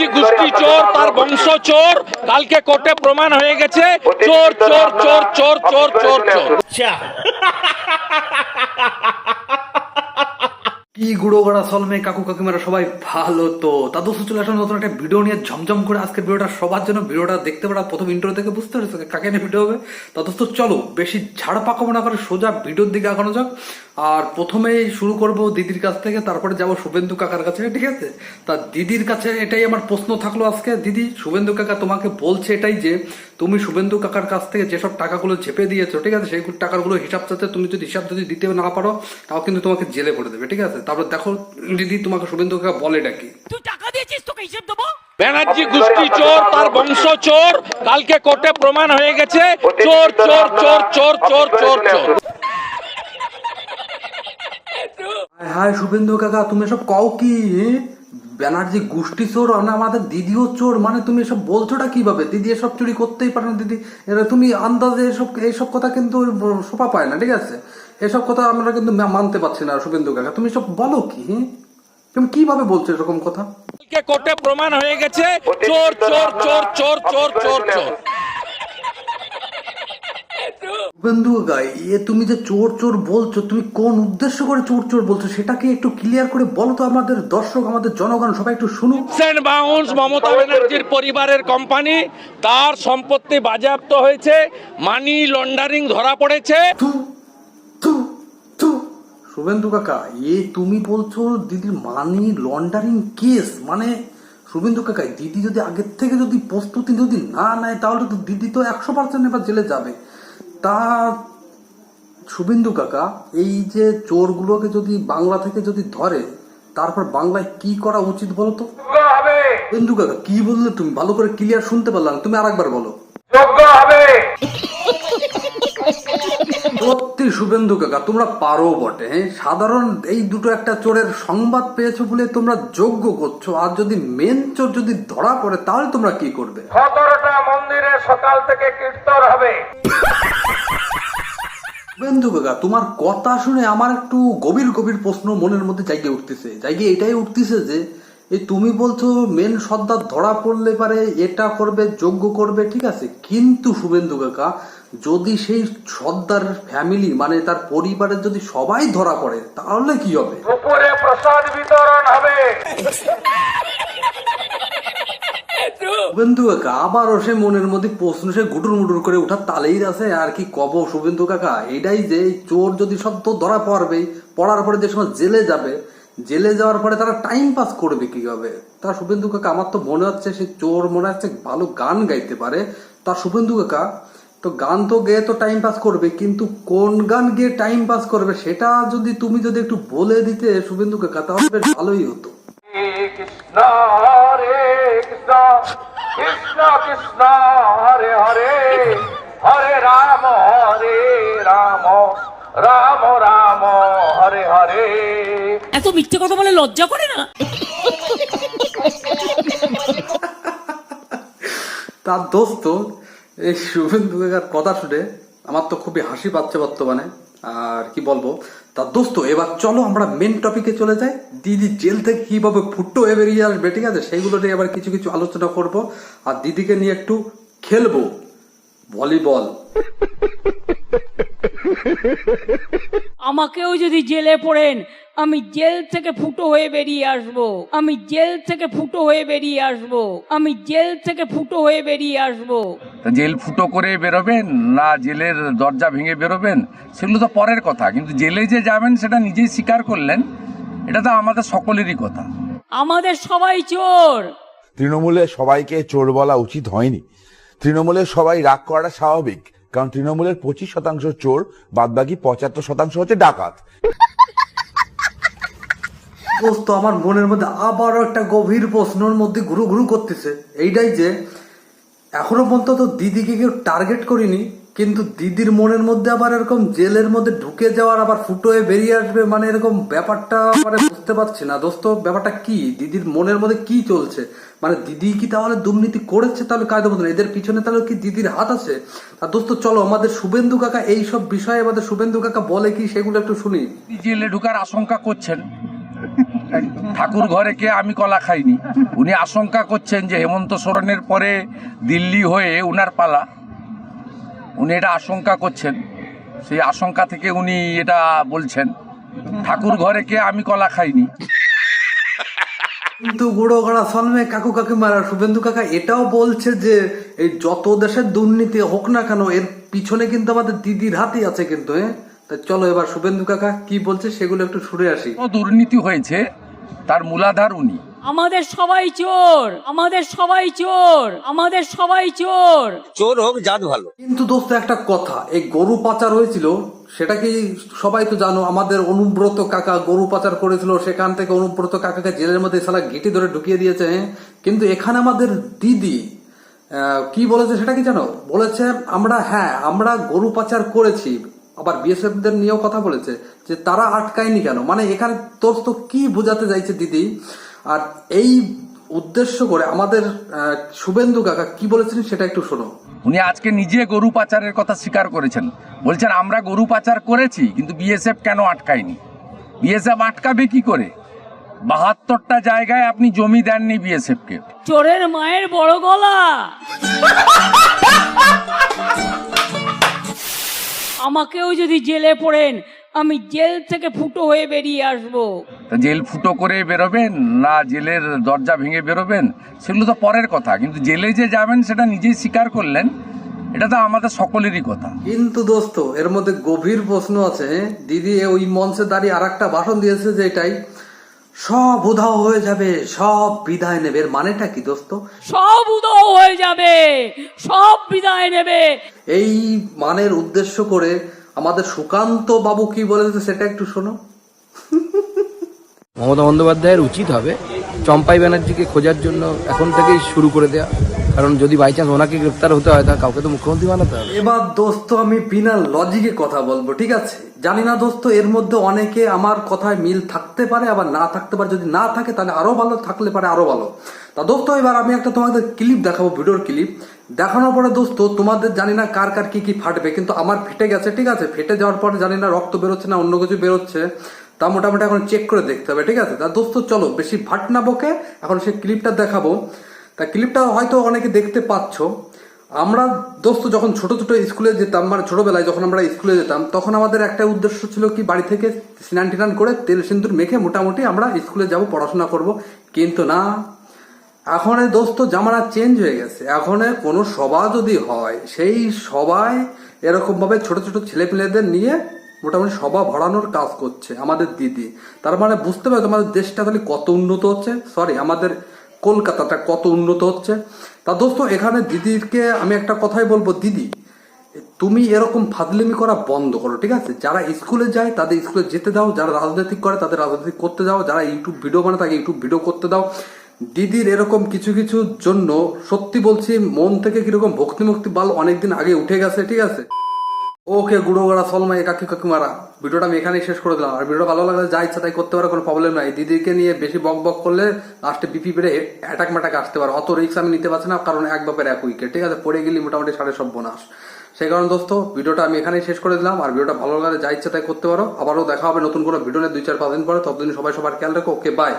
ব্যানার্জি গোষ্ঠী চোর, তার বংশ চোর। কালকে কোর্টে প্রমাণ হয়ে গেছে, চোর চোর চোর চোর চোর চোর চোর। কি গুঁড়ো গড়া সলমে কাকু কাকিমারা সবাই ভালো তো। তা দোস্ত চলে আসলাম নতুন একটা ভিডিও নিয়ে ঝমঝম করে আজকের ভিডিওটা সবার জন্য ভিডিওটা দেখতে পারা প্রথম ইন্ট্রো থেকে, বুঝতে পারছ? কাকে নিয়ে ভিডিও হবে? তা দোস্ত চলো, বেশি ঝাড় পাকাবো না করে সোজা ভিডিওর দিকে আগানো যাক। আর প্রথমেই শুরু করব দিদির কাছ থেকে, তারপরে যাব শুভেন্দু কাকার কাছে, ঠিক আছে? তা দিদির কাছে এটাই আমার প্রশ্ন থাকল আজকে। দিদি, শুভেন্দু কাকা তোমাকে বলছে এটাই যে, তুমি শুভেন্দু কাকার কাছ থেকে যেসব টাকাগুলো চেপে দিয়েছ, ঠিক আছে? সেই টাকাগুলো হিসাব চাতে তুমি যদি হিসাব যদি দিতে না পারো, তাও কিন্তু তোমাকে জেলে করে দেবে, ঠিক আছে? তারপর দেখো দিদি তোমাকে শুভেন্দু কাকা বলে ডাকি। তুই টাকা দিয়েছিস তোকে হিসেব দেবো? ব্যানার্জি গোষ্ঠী চোর তার বংশ চোর কালকে কোর্টে প্রমাণ হয়ে গেছে চোর চোর চোর চোর চোর চোর চোর। হায় শুভেন্দু কাকা তুমি সব কও কি? ব্যানার্জি গোষ্ঠী চোর না আমাদের দিদিও চোর মানে তুমি এসব বলছোটা কীভাবে? দিদি এসব চুরি করতেই পারে না দিদি। এরা তুমি আন্দাজে এসব এইসব কথা কিন্তু শোভা পায় না ঠিক আছে? এসব কথা আমরা কিন্তু মানতে পারছি না শুভেন্দু কাকা তুমি সব বলো কি? তুমি কীভাবে বলছো এরকম কথা কোর্টে প্রমাণ হয়ে গেছে চোর চোর চোর চোর চোর চোর চোর শুভেন্দু কাকা এ তুমি যে চোর চোর বলছো তুমি কোন উদ্দেশ্য করে চোর চোর বলছো সেটাকে একটু ক্লিয়ার করে বলো তো আমাদের দর্শক আমাদের জনগণ সবাই একটু শুনুক সেন্ট বাউন্স মমতা ব্যানার্জির পরিবারের কোম্পানি তার সম্পত্তি বাজেয়াপ্ত হয়েছে মানি লন্ডারিং ধরা পড়েছে। শুভেন্দু কাকা এ তুমি বলছো দিদির মানি লন্ডারিং কেস মানে শুভেন্দু কাকা দিদি যদি আগের থেকে যদি প্রস্তুতি যদি না নেয় তাহলে তো দিদি তো একশো পার্সেন্ট এবার জেলে যাবে। তা শুভেন্দু কাকা এই যে চোরগুলোকে যদি বাংলা থেকে যদি ধরে তারপর বাংলায় কি করা উচিত বলো তো? শুভেন্দু কাকা কি বললে তুমি? ভালো করে ক্লিয়ার শুনতে পারলাম। তুমি আরেকবার বলো। সত্যি শুভেন্দু কাকা তোমরা পারো বটে হ্যাঁ? সাধারণ এই দুটো একটা চোরের সংবাদ পেয়েছ বলে তোমরা যোগ্য করছ আর যদি মেন চোর যদি ধরা পড়ে তাহলে তোমরা কি করবে? সতেরোটা মন্দিরে সকাল থেকে কীর্তন হবে। শুভেন্দু কাকা তোমার কথা শুনে আমার একটু গভীর গভীর প্রশ্ন মনের মধ্যে জায়গা উঠতেছে। জায়গা এটাই উঠতেছে যে এই তুমি বলছো মেন সর্দার ধরা পড়লে পারে এটা করবে যোগ্য করবে ঠিক আছে? কিন্তু শুভেন্দু কাকা যদি সেই সর্দার ফ্যামিলি মানে তার পরিবারের যদি সবাই ধরা পড়ে তাহলে কি হবে? দুপুরে প্রসাদ বিতরণ হবে। শুভেন্দু কাকা আবারও সে মনের মধ্যে প্রশ্ন সে গুটুর মুটুর করে উঠার তালেই আছে আর কি কব শুভেন্দু কাকা? এটাই যে চোর যদি সব তো ধরা পড়বে পড়ার পরে যে সময় জেলে যাবে জেলে যাওয়ার পরে তারা টাইম পাস করবে কীভাবে? তা শুভেন্দু কাকা, আমার তো মনে হচ্ছে সে চোর, মনে হচ্ছে ভালো গান গাইতে পারে। তা শুভেন্দু কাকা, তো গান তো গেয়ে তো টাইম পাস করবে, কিন্তু কোন গান গেয়ে টাইম পাস করবে সেটা যদি তুমি যদি একটু বলে দিতে শুভেন্দু কাকা, তাহলে ভালোই হতো। রাম রাম, হরে হরে। এত মিথ্যে কথা বলে লজ্জা করে না? তার দোস্ত, এই শুভেন্দু কাকার কথা শুনে আমার তো খুবই হাসি পাচ্ছে বর্তমানে। আর কি বলব, তার দোস্ত, এবার চলো আমরা মেন টপিকে চলে যাই। দিদি জেল থেকে কীভাবে ফুটো হয়ে বেরিয়ে আসবে, ঠিক আছে? সেইগুলো নিয়ে আবার কিছু কিছু আলোচনা করব। আর দিদিকে নিয়ে একটু খেলব। ভলিবল। আমাকেও যদি জেলে পড়েন আমি জেল থেকে ফুটো হয়ে বেরিয়ে আসব। আমি জেল থেকে ফুটো হয়ে বেরিয়ে আসব। আমি জেল থেকে ফুটো হয়ে বেরিয়ে আসব। জেল ফুটো করে বেরোবেন না জেলের দরজা ভেঙে বেরোবেন? সেগুলো তো পরের কথা কিন্তু জেলে যে যাবেন সেটা নিজেই স্বীকার করলেন এটা তো আমাদের সকলেরই কথা। আমাদের সবাই চোর! তৃণমূলে সবাইকে চোর বলা উচিত হয়নি। তৃণমূলের সবাই রাগ করাটা স্বাভাবিক। কারণ তৃণমূলের পঁচিশ শতাংশ চোর বাদ বাকি পঁচাত্তর শতাংশ হচ্ছে ডাকাত। দোস্ত, আমার মনের মধ্যে আবারও একটা গভীর প্রশ্নের মধ্যে ঘুরু ঘুরু করতেছে। এইটাই যে, এখনও পর্যন্ত তো দিদিকে কেউ টার্গেট করিনি। কিন্তু দিদির মনের মধ্যে আবার এরকম জেলের মধ্যে ঢুকে যাওয়ার আবার ফুটো হয়ে বেরিয়ে আসবে মানে এরকম ব্যাপারটা মানে বুঝতে পারছি না। দোস্ত, ব্যাপারটা কি? দিদির মনের মধ্যে কি চলছে? মানে দিদি কি তাহলে দুর্নীতি করেছে? তাহলে কায়দা মতন এদের পিছনে তাহলে কি দিদির হাত আছে? আর দোস্ত, চলো, আমাদের শুভেন্দু কাকা এই সব বিষয়ে আমাদের শুভেন্দু কাকা বলে কি সেগুলো একটু শুনি। জেলে ঢুকার আশঙ্কা করছেন। ঠাকুর ঘরে কে আমি কলা খাইনি। উনি আশঙ্কা করছেন যে হেমন্ত সোরেনের পরে দিল্লি হয়ে উনার পালা। উনি এটা আশঙ্কা করছেন। সেই আশঙ্কা থেকে উনি এটা বলছেন। ঠাকুর ঘরে কে আমি কলা খাইনি। কিন্তু গুড়ো গড়া সলমে কাকু কাকিমারা শুভেন্দু কাকা এটাও বলছে যে এই যত দেশের দুর্নীতি হোক না কেন এর পিছনে কিন্তু আমাদের দিদির হাতই আছে কিন্তু হ্যাঁ? তা চলো এবার শুভেন্দু কাকা কি বলছে সেগুলো একটু শুনে আসি। দুর্নীতি হয়েছে তার মূলাধার উনি। আমাদের সবাই চোর আমাদের সবাই চোর আমাদের সবাই চোর। চোর হোক জাত ভালো। কিন্তু দোস্ত একটা কথা এই গরু পাচার হয়েছিল সেটা কি সবাই তো জানো আমাদের অনুব্রত কাকা গরু পাচার করেছিল সেখান থেকে অনুব্রত কাকাকে জেলের মধ্যে সালা গেটি ধরে ঢুকিয়ে দিয়েছে হ্যাঁ? কিন্তু এখানে আমাদের দিদি কি বলেছে সেটা কি জানো? বলেছে আমরা হ্যাঁ আমরা গরু পাচার করেছি। আবার বিএসএফ দের নিয়েও কথা বলেছে যে তারা আটকায়নি কেন? মানে এখানে তোর তো কি বোঝাতে চাইছে দিদি? আর এই উদ্দেশ্য করে আমাদের শুভেন্দু কাকা কি বলেছিলেন সেটা একটু শোনো। উনি আজকে নিজে গরু পাচারের কথা স্বীকার করেছেন। বলছেন আমরা গরু পাচার করেছি কিন্তু বিএসএফ কেন আটকায়নি? বিএসএফ আটকাবে কি করে? বাহাত্তরটা জায়গায় আপনি জমি দেননি বিএসএফকে। চোরের মায়ের বড় গলা। আমাকেও যদি জেলে পড়েন আমি জেল থেকে ফুটো হয়ে বেরিয়ে আসব। তা জেল ফুটো করে বেরোবেন না জেলের দরজা ভেঙে বেরোবেন সেগুলো তো পরের কথা। কিন্তু জেলে যে যাবেন সেটা নিজেই স্বীকার করলেন এটা তো আমাদের সকলেরই কথা। কিন্তু দোস্ত এর মধ্যে গভীর প্রশ্ন আছে। দিদি ওই মঞ্চে দাঁড়িয়ে আর একটা ভাষণ দিয়েছে যে এটাই সব উধাও হয়ে যাবে সব বিদায় নেবে। এর মানেটা কি দোস্ত? সব উদয় হয়ে যাবে সব বিদায় নেবে। এই মানের উদ্দেশ্য করে আমাদের সুকান্ত বাবু কি বলেছে সেটা একটু শোনো। মমতা বন্দ্যোপাধ্যায়ের উচিত হবে চম্পাই ব্যানার্জিকে খোঁজার জন্য এখন থেকেই শুরু করে দেওয়া কারণ যদি বাই চান্স ওনাকে গ্রেপ্তার হতে হয় তাহলে কাউকে তো মুখ্যমন্ত্রী বানাতে হবে। এবার দোস্ত আমি বিনা লজিকে কথা বলব ঠিক আছে? জানি না দোস্ত এর মধ্যে অনেকে আমার কথায় মিল থাকতে পারে আবার না থাকতে পারে। যদি না থাকে তাহলে আরও ভালো থাকলে পারে আরও ভালো। তা দোস্ত এবার আমি একটা তোমাদের ক্লিপ দেখাবো ভিডিওর ক্লিপ দেখানোর পরে দোস্ত, তোমাদের জানি না কার কার কি কি ফাটবে, কিন্তু আমার ফেটে গেছে, ঠিক আছে? ফেটে যাওয়ার পরে জানি না রক্ত বেরোচ্ছে না, অন্য কিছু বেরোচ্ছে। তা মোটামুটি এখন চেক করে দেখতে হবে, ঠিক আছে? তা দোস্ত, চলো, বেশি ভাট না বকে, এখন সেই ক্লিপটা দেখাবো। তা ক্লিপটা হয়তো অনেকে দেখতে পাচ্ছ। আমরা দোস্ত, যখন ছোট ছোট স্কুলে যেতাম মানে ছোটবেলায় যখন আমরা স্কুলে যেতাম, তখন আমাদের একটা উদ্দেশ্য ছিল কি, বাড়ি থেকে স্নান টিনান করে তেল সিন্দুর মেখে মোটামুটি আমরা স্কুলে যাব, পড়াশোনা করব। কিন্তু না এখন দোস্ত জামানা চেঞ্জ হয়ে গেছে। এখন কোনো সভা যদি হয়, সেই সবাই এরকম ভাবে ছোট ছোট ছেলেপেলেদের নিয়ে মোটামুটি সভা ভরানোর কাজ করছে আমাদের দিদি। তার মানে বুঝতে পারছ আমাদের দেশটা তাহলে কত উন্নত হচ্ছে? সরি আমাদের কলকাতাটা কত উন্নত হচ্ছে? তা দোস্ত, এখানে দিদিকে আমি একটা কথাই বলব। দিদি, তুমি এরকম ফাজলিমি করা বন্ধ করো, ঠিক আছে? যারা স্কুলে যায়, তাদের স্কুলে যেতে দাও, যারা রাজনৈতিক করে, তাদের রাজনৈতিক করতে দাও, যারা ইউটিউব ভিডিও বানায়, তাকে ইউটিউব ভিডিও করতে দাও। দিদির এরকম কিছু কিছু জন্য সত্যি বলছি মন থেকে কীরকম ভক্তি মুক্তি বাল অনেকদিন আগে উঠে গেছে, ঠিক আছে? ওকে গুঁড়ো গড়া সলমাই, কাকি কাকিমারা, ভিডিওটা আমি এখানেই শেষ করে দিলাম। আর ভিডিও ভালো লাগলে যা ইচ্ছা তাই করতে পারো, কোনো প্রবলেম নাই। দিদিকে নিয়ে বেশি বক বক করলে লাস্টে বিপি বেড়ে অ্যাটাক ম্যাটাক আসতে পারে। অত রিক্স আমি নিতে পারছি না, কারণ এক বাপের এক উইকেট ঠিক আছে? পড়ে গেলি মোটামুটি সাড়ে সব বোনাস সেই কারণে দোস্ত, ভিডিওটা আমি এখানেই শেষ করে দিলাম। আর ভিডিওটা ভালো লাগলে যা ইচ্ছা তাই করতে পারো। আবারও দেখা হবে নতুন কোনো ভিডিও নিয়ে দুই চার পাঁচ দিন পরে। ততদিন সবাই সবার খেয়াল রাখো। Okay bye